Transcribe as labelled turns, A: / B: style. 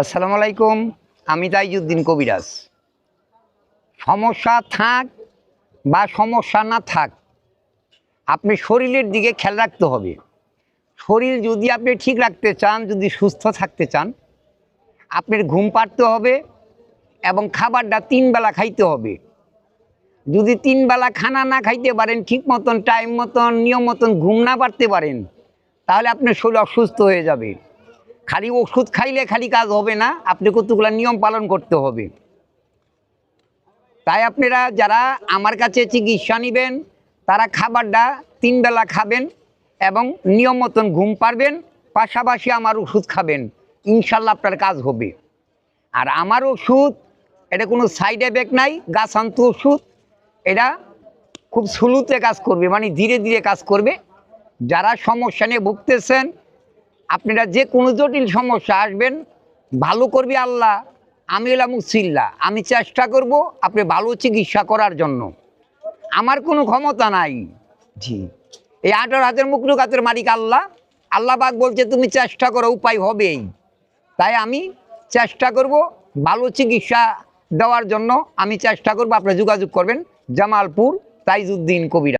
A: আসসালামু আলাইকুম, আমি তাইজুদ্দিন কবিরাজ। সমস্যা থাক বা সমস্যা না থাক, আপনি শরীরের দিকে খেয়াল রাখতে হবে। শরীর যদি আপনি ঠিক রাখতে চান, যদি সুস্থ থাকতে চান, আপনার ঘুম পাড়তে হবে এবং খাবারটা তিন বেলা খাইতে হবে। যদি তিন বেলা খানা না খাইতে পারেন, ঠিক মতন টাইম মতন, নিয়ম মতন ঘুম না পারতে পারেন, তাহলে আপনার শরীর অসুস্থ হয়ে যাবে। খালি ওষুধ খাইলে খালি কাজ হবে না, আপনি কতগুলো নিয়ম পালন করতে হবে। তাই আপনারা যারা আমার কাছে চিকিৎসা নেবেন, তারা খাবারটা তিন বেলা খাবেন এবং নিয়ম মতন ঘুম পারবেন পাশাপাশি আমার ওষুধ খাবেন। ইনশাল্লাহ আপনার কাজ হবে। আর আমার ওষুধ, এটা কোনো সাইড এফেক্ট নাই, গাছান্ত ওষুধ, এটা খুব স্লোতে কাজ করবে মানে ধীরে ধীরে কাজ করবে। যারা সমস্যা নিয়ে ভুগতেছেন আপনারা যে কোনো জটিল সমস্যা আসবেন ভালো করবে আল্লাহ আমি এলাম মুসিল্লা আমি চেষ্টা করব আপনি ভালো চিকিৎসা করার জন্য। আমার কোনো ক্ষমতা নাই। জি। এই আঠারো হাজার মুখলুকাতের মালিক আল্লাহ আল্লাহ পাক বলছে তুমি চেষ্টা করো উপায় হবেই। তাই আমি চেষ্টা করব ভালো চিকিৎসা দেওয়ার জন্য আমি চেষ্টা করব আপনারা যোগাযোগ করবেন জামালপুর তাইজুদ্দিন কবিরা।